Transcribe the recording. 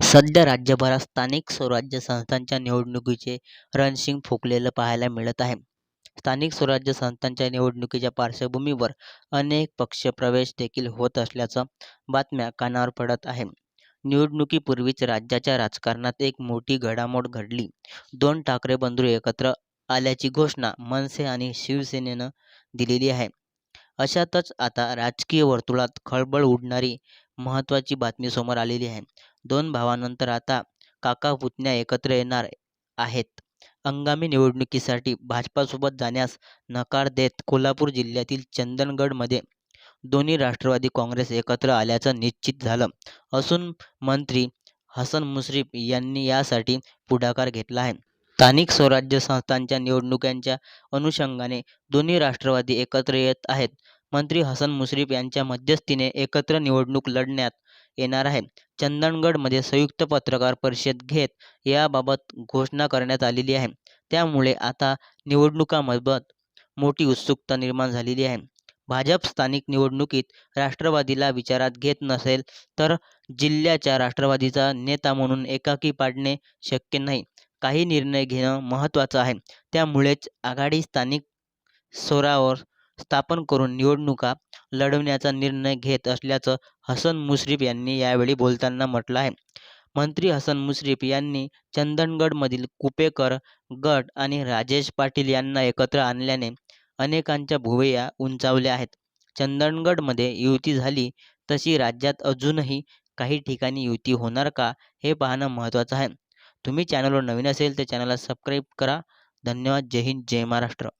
सध्या राज्यभरात स्थानिक स्वराज्य संस्थांच्या निवडणुकीचे रणशिंग फुंकलेलं पाहायला मिळत आहे. स्थानिक स्वराज्य संस्थांच्या निवडणुकीच्या पार्श्वभूमीवर अनेक पक्ष प्रवेश देखील होत असल्याच्या बातम्या कानावर पडत आहे. निवडणुकीपूर्वीच राज्याच्या राजकारणात एक मोठी घडामोड घडली. दोन ठाकरे बंधू एकत्र आल्याची घोषणा मनसे आणि शिवसेनेनं दिलेली आहे. अशातच आता राजकीय वर्तुळात खळबळ उडणारी महत्त्वाची बातमी समोर आलेली आहे. दोन भावांनंतर आता काका-पुतण्या एकत्र येणार आहेत. हंगामी निवडणुकीसाठी भाजपासोबत जाण्यास नकार देत कोल्हापूर जिल्ह्यातील चंदनगडमध्ये दोन्ही राष्ट्रवादी काँग्रेस एकत्र आल्याचं निश्चित झालं असून मंत्री हसन मुश्रीफ यांनी यासाठी पुढाकार घेतला आहे. स्थानिक स्वराज्य संस्थांच्या निवडणुकांच्या अनुषंगाने दोन्ही राष्ट्रवादी एकत्र येत आहेत. मंत्री हसन मुश्रीफ यांच्या मध्यस्थीने एकत्र निवडणूक लढण्यात येणार आहे. चंदनगडमध्ये संयुक्त पत्रकार परिषद घेत याबाबत घोषणा करण्यात आलेली आहे. त्यामुळे आता निवडणुकांबाबत मोठी उत्सुकता निर्माण झालेली आहे. भाजप स्थानिक निवडणुकीत राष्ट्रवादीला विचारात घेत नसेल तर जिल्ह्याच्या राष्ट्रवादीचा नेता म्हणून एकाकी पाडणे शक्य नाही. काही निर्णय घेणं महत्त्वाचं आहे. त्यामुळेच आघाडी स्थानिक स्तरावर स्थापन करून निवडणुका लढवण्याचा निर्णय घेत असल्याचं हसन मुश्रीफ यांनी यावेळी बोलताना म्हटलं आहे. मंत्री हसन मुश्रीफ यांनी चंदनगडमधील कुपेकर गट आणि राजेश पाटील यांना एकत्र आणल्याने अनेकांच्या भुवया उंचावल्या आहेत. चंदनगडमध्ये युती झाली तशी राज्यात अजूनही काही ठिकाणी युती होणार का, हे पाहणं महत्त्वाचं आहे. तुम्ही चॅनलवर नवीन असेल तर चॅनलला सबस्क्राईब करा. धन्यवाद. जय हिंद जय महाराष्ट्र.